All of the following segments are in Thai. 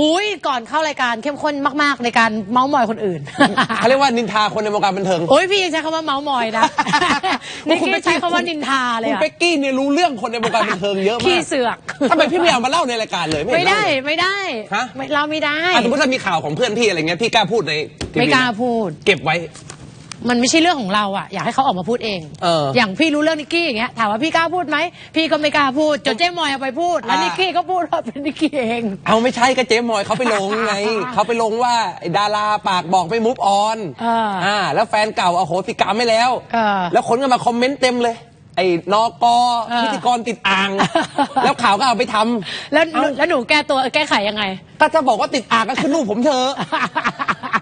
อุ้ยก่อนเข้ารายการเข้มข้นมากๆในการเมาส์มอยคนอื่น เขาเรียกว่านินทาคนในวงการบันเทิง โอ้ยพี่ยังใช้คำว่าเมาส์มอยนะ นี่คุณแค่ใช้คำว่านินทาเลยคุณอะเป๊กกี้เนี่ยรู้เรื่องคนในวงการบันเทิงเยอะขี้มากเสือกทำไมพี่ไม่เอามาเล่าในรายการเลยไม่เห็นได้เล่าเลย ไม่ได้ฮะ ไม่เราไม่ได้ อะสมมติถ้ามีข่าวของเพื่อนพี่อะไรเงี้ยพี่กล้าพูดในทีวีไม่กล้าหพูด เก็บไว้ มันไม่ใช่เรื่องของเราอะอยากให้เขาออกมาพูดเองเอออย่างพี่รู้เรื่องนิกกี้อย่างเงี้ยถามว่าพี่กล้าพูดไหมพี่ก็ไม่กล้าพูดจนเจ๊มอยเอาไปพูดแล้วอ่านิ นิกกี้ก็พูดว่าเป็นนิกกี้เองเอาไม่ใช่ก็เจ๊มอยเขาไปลงไง เขาไปลงว่าไอ้ดาราปากบอกไม่มูฟออนเออ อ่า แล้วแฟนเก่าอโหสิกรรมไม่แล้ว เออแล้วคนก็มาคอมเมนต์เต็มเลย ไอ้นอกเออ พิธีกรติดอ่าง แล้วข่าวก็เอาไปทำ แล้วหนูเอ้าแล้วหนูแก้ตัวแก้ไขยังไง ก็จะบอกว่าติดอ่างก็ขึ้นรูปผมเถอะ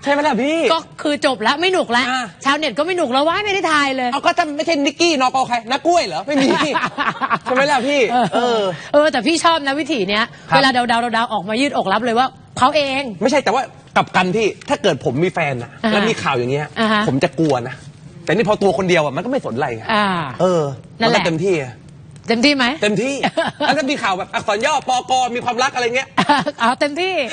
ใช่ไหมล่ะพี่ ก็คือจบแล้วไม่หนุกแล้ว อ่าชาวเน็ตก็ไม่หนุกแล้วว่าไม่ได้ทายเลย เอาก็จะไม่ใช่นิกกี้นอกอใครนักกล้วยเหรอไม่มี ใช่ไหมล่ะพี่ เออ เออแต่พี่ชอบนะวิธีเนี้ย ครับ เวลาเดาเดาเดาๆออกมายืดอกรับเลยว่าเขาเอง ไม่ใช่แต่ว่ากลับกันพี่ถ้าเกิดผมมีแฟนนะอ่าแล้วมีข่าวอย่างเงี้ย อ่าฮะผมจะกลัวนะ แต่นี่พอตัวคนเดียวอะมันก็ไม่สนอะไรไงอ่าเออนั่มันนแหก็ละ เต็มที่อะเต็มที่ไหม เต็มที่ แล้วถ้ามีข่าวแบบอักษรย่อปอกมีความรักอะไรเงี้ย เอาเต็มที่อะ